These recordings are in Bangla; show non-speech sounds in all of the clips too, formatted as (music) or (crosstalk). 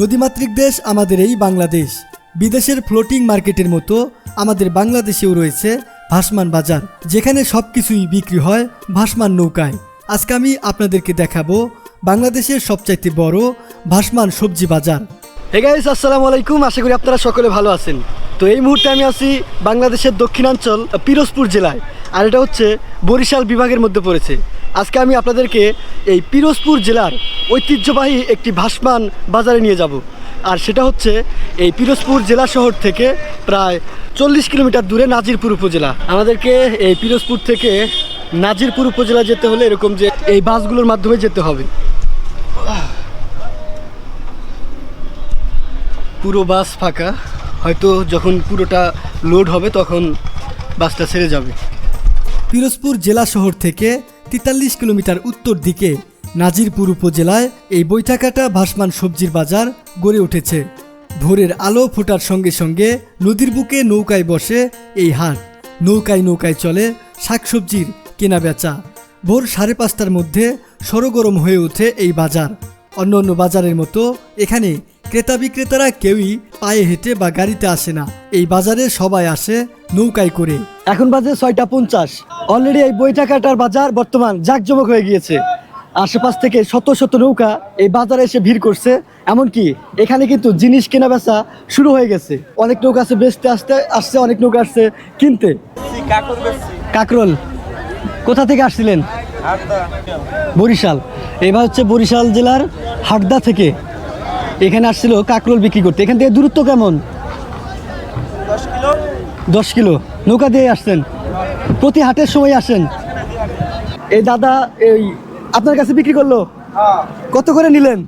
নদীমাতৃক দেশ আমাদের এই বাংলাদেশ। বিদেশের ফ্লোটিং মার্কেটের মতো আমাদের বাংলাদেশেও রয়েছে ভাসমান বাজার, যেখানে সব কিছুই বিক্রি হয় ভাসমান নৌকায়। আজকে আমি আপনাদেরকে দেখাবো বাংলাদেশের সবচাইতে বড় ভাসমান সবজি বাজার। হে গাইস আসসালামু আলাইকুম। আশা করি আপনারা সকলে ভালো আছেন। তো এই মুহূর্তে আমি আছি বাংলাদেশের দক্ষিণাঞ্চল, পিরোজপুর জেলায়। আর এটা হচ্ছে বরিশাল বিভাগের মধ্যে পড়েছে। আজকে আমি আপনাদেরকে এই পিরোজপুর জেলার ঐতিহ্যবাহী একটি ভাসমান বাজারে নিয়ে যাব। আর সেটা হচ্ছে এই পিরোজপুর জেলা শহর থেকে প্রায় চল্লিশ কিলোমিটার দূরে নাজিরপুর উপজেলা। আমাদেরকে এই পিরোজপুর থেকে নাজিরপুর উপজেলা যেতে হলে এরকম যে এই বাসগুলোর মাধ্যমে যেতে হবে। পুরো বাস ফাঁকা। হয়তো যখন পুরোটা লোড হবে তখন বাসটা ছেড়ে যাবে। পিরোজপুর জেলা শহর থেকে তেতাল্লিশ কিলোমিটার উত্তর দিকে নাজিরপুর উপজেলায় এই বৈঠাকাটা ভাসমান সবজির বাজার গড়ে উঠেছে। ভোরের আলো ফোটার সঙ্গে সঙ্গে নদীর বুকে নৌকায় বসে এই হাট। নৌকায় নৌকায় চলে শাকসবজির কেনা বেচা ভোর সাড়ে পাঁচটার মধ্যে সরগরম হয়ে ওঠে এই বাজার। অন্য অন্য বাজারের মতো এখানে ক্রেতা বিক্রেতারা কেউই পায়ে হেঁটে বা গাড়িতে আসে না। এই বাজারে সবাই আসে নৌকায় করে। এখন বাজে ছয়টা পঞ্চাশ। অলরেডি এই বৈঠাকাটার বাজার বর্তমান জাঁকজমক হয়ে গিয়েছে। আশেপাশ থেকে শত শত নৌকা এই বাজারে এসে ভিড় করছে। এমনকি এখানে কিন্তু জিনিস কেনা বেচা শুরু হয়ে গেছে। অনেক নৌকা আছে বেচতে আসতে আসছে অনেক নৌকা আসছে কিনতে। কাকরোল। কোথা থেকে আসছিলেন? বরিশাল। এবার হচ্ছে বরিশাল জেলার হাটদা থেকে। এখানে আসছিল কাকরোল বিক্রি করতে। এখান থেকে দূরত্ব কেমন? দশ কিলো। নৌকা দিয়ে আসছেন। প্রতি হাটের সময় আসেন। এই দাদা এই আপনার কাছে বিক্রি করল? কত করে নিলেন?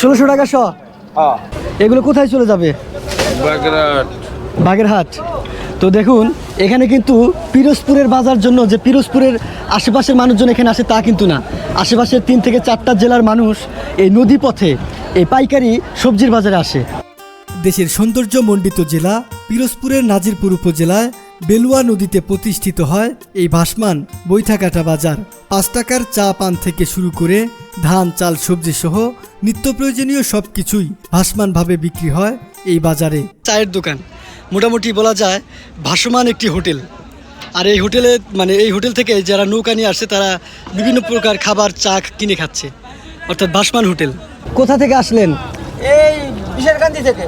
ষোলোশো টাকা শ? এগুলো কোথায় চলে যাবে? বাগেরহাট। বাগেরহাট। তো দেখুন এখানে কিন্তু পিরোজপুরের বাজার জন্য যে পিরোজপুরের আশেপাশের মানুষজন এখানে আসে তা কিন্তু না। আশেপাশের তিন থেকে চারটা জেলার মানুষ এই নদী পথে এই পাইকারি সবজির বাজারে আসে। দেশের সৌন্দর্যমণ্ডিত জেলা পিরোজপুরের নাজিরপুর উপজেলায় বেলুয়া নদীতে প্রতিষ্ঠিত হয় এই ভাসমান বৈঠাকাটা বাজার। পাঁচ টাকার চা পান থেকে শুরু করে ধান চাল সবজি সহ নিত্য প্রয়োজনীয় সব কিছুই ভাসমানভাবে বিক্রি হয় এই বাজারে। চায়ের দোকান। মোটামুটি বলা যায় ভাসমান একটি হোটেল। আর এই হোটেলে মানে এই হোটেল থেকে যারা নৌকা নিয়ে আসছে তারা বিভিন্ন প্রকার খাবার চা কিনে খাচ্ছে। অর্থাৎ ভাসমান হোটেল। কোথা থেকে আসলেন? এই থেকে।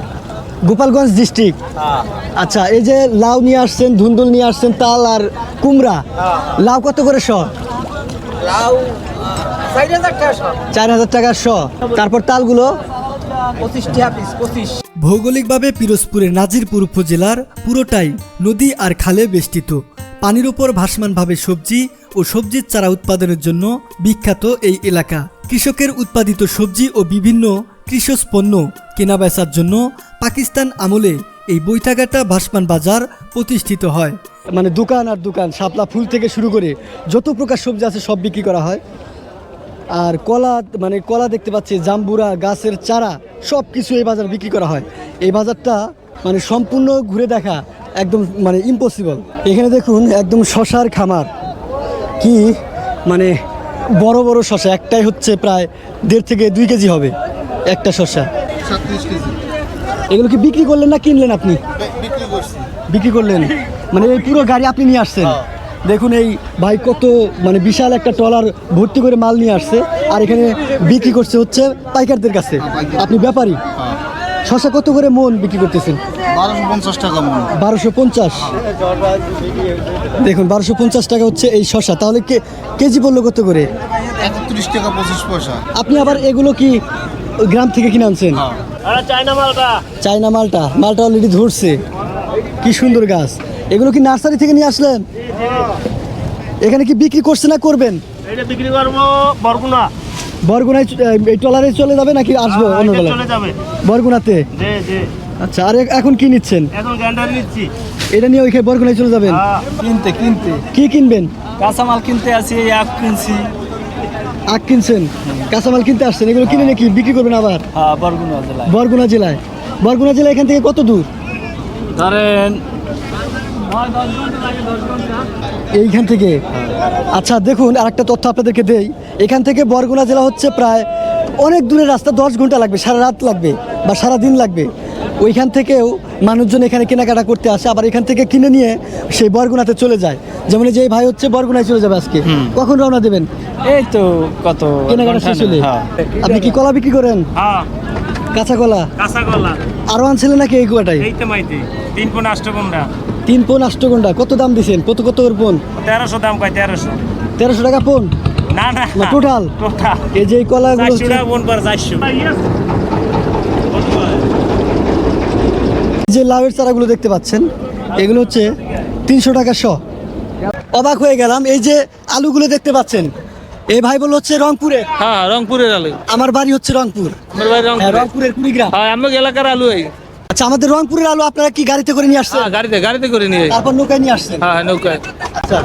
গোপালগঞ্জ ডিস্ট্রিক্ট। আচ্ছা এই যে লাউ নিয়ে আসছেন ধুন্দুল নিয়ে আসছেন তাল আর কুমড়া। লাউ কত করে শ? লাউ চার হাজার টাকা শ। তারপর তালগুলো? পঁচিশ টাকা পিস পঁচিশ। ভৌগোলিকভাবে পিরোজপুরের নাজিরপুর উপজেলার পুরোটাই নদী আর খালে বেষ্টিত। পানির উপর ভাসমানভাবে সবজি ও সবজির চারা উৎপাদনের জন্য বিখ্যাত এই এলাকা। কৃষকের উৎপাদিত সবজি ও বিভিন্ন কৃষজ পণ্য কেনাবেচার জন্য পাকিস্তান আমলে এই বৈঠাঘাটা ভাসমান বাজার প্রতিষ্ঠিত হয়। মানে দোকান আর দোকান, শাপলা ফুল থেকে শুরু করে যত প্রকার সবজি আছে সব বিক্রি করা হয়। আর কলা মানে কলা দেখতে পাচ্ছি জাম্বুরা গাছের চারা সব কিছু এই বাজার বিক্রি করা হয়। এই বাজারটা মানে সম্পূর্ণ ঘুরে দেখা একদম মানে ইম্পসিবল এখানে দেখুন একদম শশার খামার। কি মানে বড় বড় শশা একটাই হচ্ছে প্রায় দেড় থেকে দুই কেজি হবে একটা শশা। এগুলো কি বিক্রি করলেন না কিনলেন আপনি? বিক্রি করলেন? মানে এই পুরো গাড়ি আপনি নিয়ে আসছেন? দেখুন এই ভাই কত মানে বিশাল একটা ট্রলার ভর্তি করে মাল নিয়ে আসছে আর এখানে বিক্রি করছে হচ্ছে পাইকারদের কাছে। আপনি ব্যাপারী? শশা কত করে মন বিক্রি করতেছেন? বারোশো পঞ্চাশ টাকা বারোশো পঞ্চাশ? দেখুন বারোশো পঞ্চাশ টাকা হচ্ছে এই শশা। তাহলে কে কেজি পড়ল কত করে? একত্রিশ টাকা পঁচিশ পয়সা। আপনি আবার এগুলো কি গ্রাম থেকে কিনে আনছেন? চায়না মালটা। মালটা। অলরেডি ধরছে। কি সুন্দর গাছ। এগুলো কি নার্সারি থেকে নিয়ে আসলেন? এখানে কি বিক্রি করছে না করবেন? এটা বিক্রি করব বরগুনা। বরগুনায় এই ট্রলারে চলে যাবে নাকি আসব হ্যাঁ, অন্য চলে যাবে। বরগুনাতে? আচ্ছা আর এখন কি নিচ্ছেন? এখন গ্যান্ডার নিচ্ছি। এটা নিয়ে ওইখানে বরগুনায় চলে যাবেন? হ্যাঁ, কিনতে কিনতে। কি কিনবেন? কাঁচামাল কিনতে আসি এক কিনছি। আখ কিনছেন? কাঁচামাল কিনতে আসছেন? এগুলো কিনে নাকি বিক্রি করবেন আবার? হ্যাঁ বরগুনা জেলায়। বরগুনা জেলায়। বরগুনা জেলা এখান থেকে কত দূর? ধরেন এইখান থেকে? আচ্ছা দেখুন আরেকটা তথ্য আপনাদেরকে দেই। এখান থেকে বরগুনা জেলা হচ্ছে প্রায় অনেক দূরের রাস্তা দশ ঘণ্টা লাগবে সারা রাত লাগবে বা সারা দিন লাগবে। ওইখান থেকেও মানুষজন এখানে কেনাকাটা করতে আসে আবার এখান থেকে কিনে নিয়ে সেই বরগুনাতে চলে যায়। যেমন যে এই ভাই হচ্ছে বরগুনায় চলে যাবে আজকে। কখন রওনা দেবেন? এই তো কত কেনাকাটা শেষ হলে। হ্যাঁ। আপনি কি কলা বিক্রি করেন? হ্যাঁ। কাঁচা কলা? কাঁচা কলা। আরও আনছিলেন নাকি এই কুয়াটাই তিন পোন তিন পোন আষ্টগন্ডা কত দাম দিছেন? কত কত করে পোন? তেরোশো দাম কয় তেরোশো? তেরোশো টাকা পোন? না না। টোটাল এই যে কলাগুলো যে লাউয়ের চারাগুলো দেখতে পাচ্ছেন এগুলো হচ্ছে তিনশো টাকা শ। অবাক হয়ে গেলাম এই যে আলুগুলো দেখতে পাচ্ছেন এই ভাই বলল হচ্ছে রংপুরে। হ্যাঁ রংপুরের আলু। আমার বাড়ি হচ্ছে রংপুর। আমার বাড়ি হ্যাঁ, রংপুরের কুড়িগ্রাম। হ্যাঁ আমার এলাকার আলু এই। আচ্ছা আমাদের রংপুরের আলু আপনারা কি গাড়িতে করে নিয়ে আসছেন? হ্যাঁ গাড়িতে গাড়িতে করে নিয়ে যাই। তারপর নৌকায় নিয়ে আসছেন? হ্যাঁ নৌকায়। আচ্ছা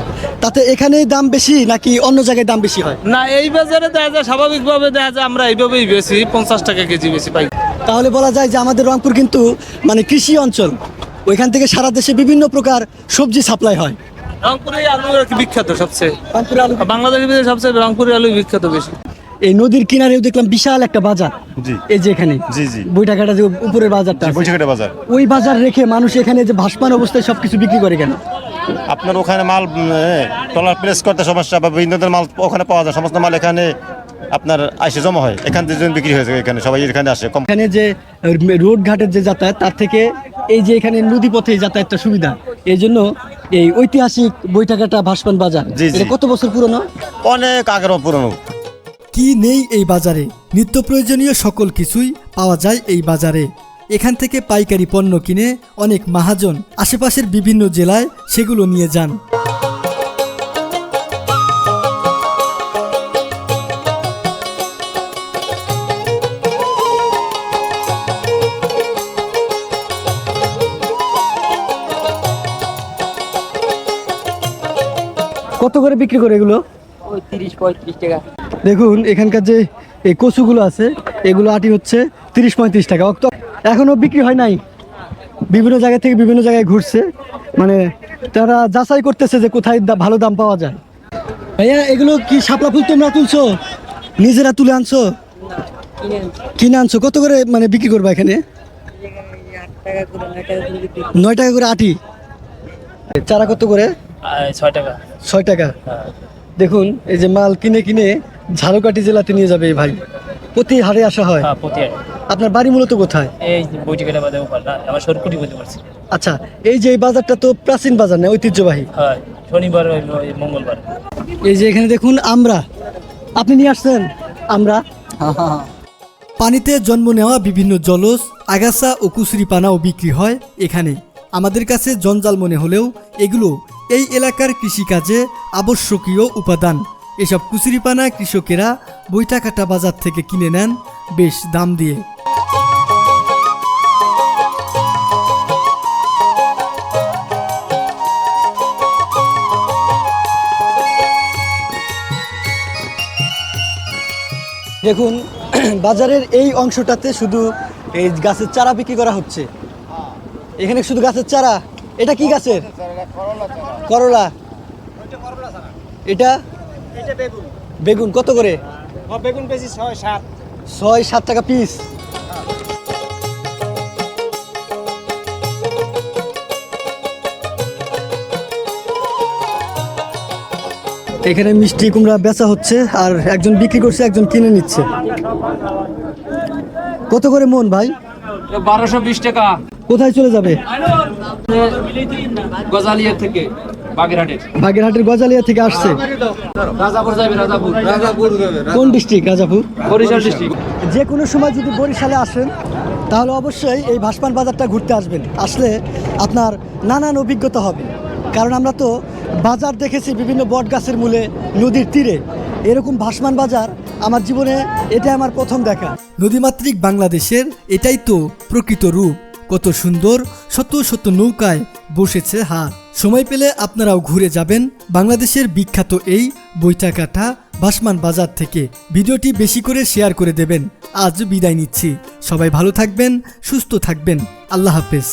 তাতে এখানেই দাম বেশি নাকি অন্য জায়গায় দাম বেশি হয়? না এই বাজারে দেখা যায় স্বাভাবিকভাবে দেখা যায় আমরা এইভাবেই বেশি পঞ্চাশ টাকা কেজি বেশি পাই। তাহলে বলা যায় যে আমাদের রংপুর কিন্তু মানে কৃষি অঞ্চল ওইখান থেকে সারা দেশে বিভিন্ন প্রকার সবজি সাপ্লাই হয়। রংপুরে আলু আর কি বিখ্যাত সবচেয়ে। রংপুরের আলু বাংলাদেশের ভিতরে সবচেয়ে রংপুরের আলু বিখ্যাত বেশি। এই নদীর কিনারেও দেখলাম বিশাল একটা বাজার। জি। এই যে এখানে। জি, জি। বইটাকাটা যে উপরের বাজারটা আছে। বৈশাখের বাজার। ওই বাজার রেখে মানুষ এখানে যে ভাসমান অবস্থায় সবকিছু বিক্রি করে কেন? আপনার ওখানে মাল টলার প্রেস করতে সমস্যা বা বিভিন্ন ধরনের মাল ওখানে পাওয়া যায়। সমস্ত মাল এখানে আপনার আইসে জমা হয়। এখান থেকে যখন বিক্রি হয়েছে এখানে সবাই এখানে আসে। কম এখানে যে রোড ঘাটের যে যাতায়াত তার থেকে এই যে এখানে নদী পথে যাতায়াতটা সুবিধা। এই জন্য এই ঐতিহাসিক বইটাকাটা ভাসমান বাজার। জি, জি। এটা কত বছর পুরনো? অনেক আগের পুরনো। কি নেই এই বাজারে? নিত্য প্রয়োজনীয় সকল কিছুই পাওয়া যায় এই বাজারে। এখান থেকে পাইকারি পণ্য কিনে অনেক মাহাজন আশেপাশের বিভিন্ন জেলায় সেগুলো নিয়ে যান। কত করে বিক্রি করে এগুলো? ওই তিরিশ পঁয়ত্রিশ টাকা। দেখুন এখানকার যে এই কচুগুলো আছে এগুলো আটি হচ্ছে তিরিশ পঁয়ত্রিশ টাকা। অক্ত এখনও বিক্রি হয় নাই। বিভিন্ন জায়গা থেকে বিভিন্ন জায়গায় ঘুরছে। মানে তারা যাচাই করতেছে যে কোথায় ভালো দাম পাওয়া যায়। ভাইয়া এগুলো কি শাপলা ফুল তোমরা তুলছো? নিজেরা তুলে আনছো? কিনে আনছো? কত করে মানে বিক্রি করবা এখানে? নয় টাকা করে আটি। চারা কত করে? ছয় টাকা। ছয় টাকা। দেখুন এই যে মাল কিনে কিনে ঝালকাঠি জেলাতে নিয়ে যাবে এই ভাই। প্রতি হারে আসা হয়? হ্যাঁ প্রতি আপনার বাড়ি মূলত কোথায়? এই বইটি কেটে না আমার সরকুটি বলতে পারছি। আচ্ছা এই যে এই বাজারটা তো প্রাচীন বাজার না ঐতিহ্যবাহী? হ্যাঁ শনিবার মঙ্গলবার। এই যে এখানে দেখুন আমরা। আপনি নিয়ে আসছেন? আমরা। পানিতে জন্ম নেওয়া বিভিন্ন জলজ আগাছা ও কুসুরি পানাও বিক্রি হয় এখানে। আমাদের কাছে জঞ্জাল মনে হলেও এগুলো এই এলাকার কৃষিকাজে আবশ্যকীয় উপাদান। এসব কুচুরিপানা কৃষকেরা বৈঠাকাটা বাজার থেকে কিনে নেন বেশ দাম দিয়ে। দেখুন, (clears throat) বাজারের এই অংশটাতে শুধু এই গাছের চারা বিক্রি করা হচ্ছে। এখানে শুধু গাছের চারা? এটা কি গাছের? করলা। এটা বেগুন। কত করে? বেগুন বেশি ছয় সাত। ছয় সাত টাকা পিস। এখানে মিষ্টি কুমড়া বেচা হচ্ছে আর একজন বিক্রি করছে একজন কিনে নিচ্ছে। কত করে মন ভাই? বারোশো বিশ টাকা। কোথায় চলে যাবে? গজালিয়া থেকে। বাগেরহাটের। বাগেরহাটের গজালিয়া থেকে আসছে। রাজাপুর যাবে রাজাপুর। রাজাপুর কোন ডিস্ট্রিক্ট রাজাপুর বরিশাল ডিস্ট্রিক্ট যে কোনো সময় যদি বরিশালে আসেন তাহলে অবশ্যই এই ভাসমান বাজারটা ঘুরতে আসবেন। আসলে আপনার নানান অভিজ্ঞতা হবে। কারণ আমরা তো বাজার দেখেছি বিভিন্ন বট গাছের মূলে নদীর তীরে। এরকম ভাসমান বাজার আমার জীবনে এটা আমার প্রথম দেখা। নদীমাতৃক বাংলাদেশের এটাই তো প্রকৃত রূপ। কত সুন্দর শত শত নৌকায় বসেছে হাত। সময় পেলে আপনারাও ঘুরে যাবেন বাংলাদেশের বিখ্যাত এই বৈঠাকাটা ভাসমান বাজার থেকে। ভিডিওটি বেশি করে শেয়ার করে দেবেন। আজ বিদায় নিচ্ছি। সবাই ভালো থাকবেন, সুস্থ থাকবেন। আল্লাহ হাফেজ।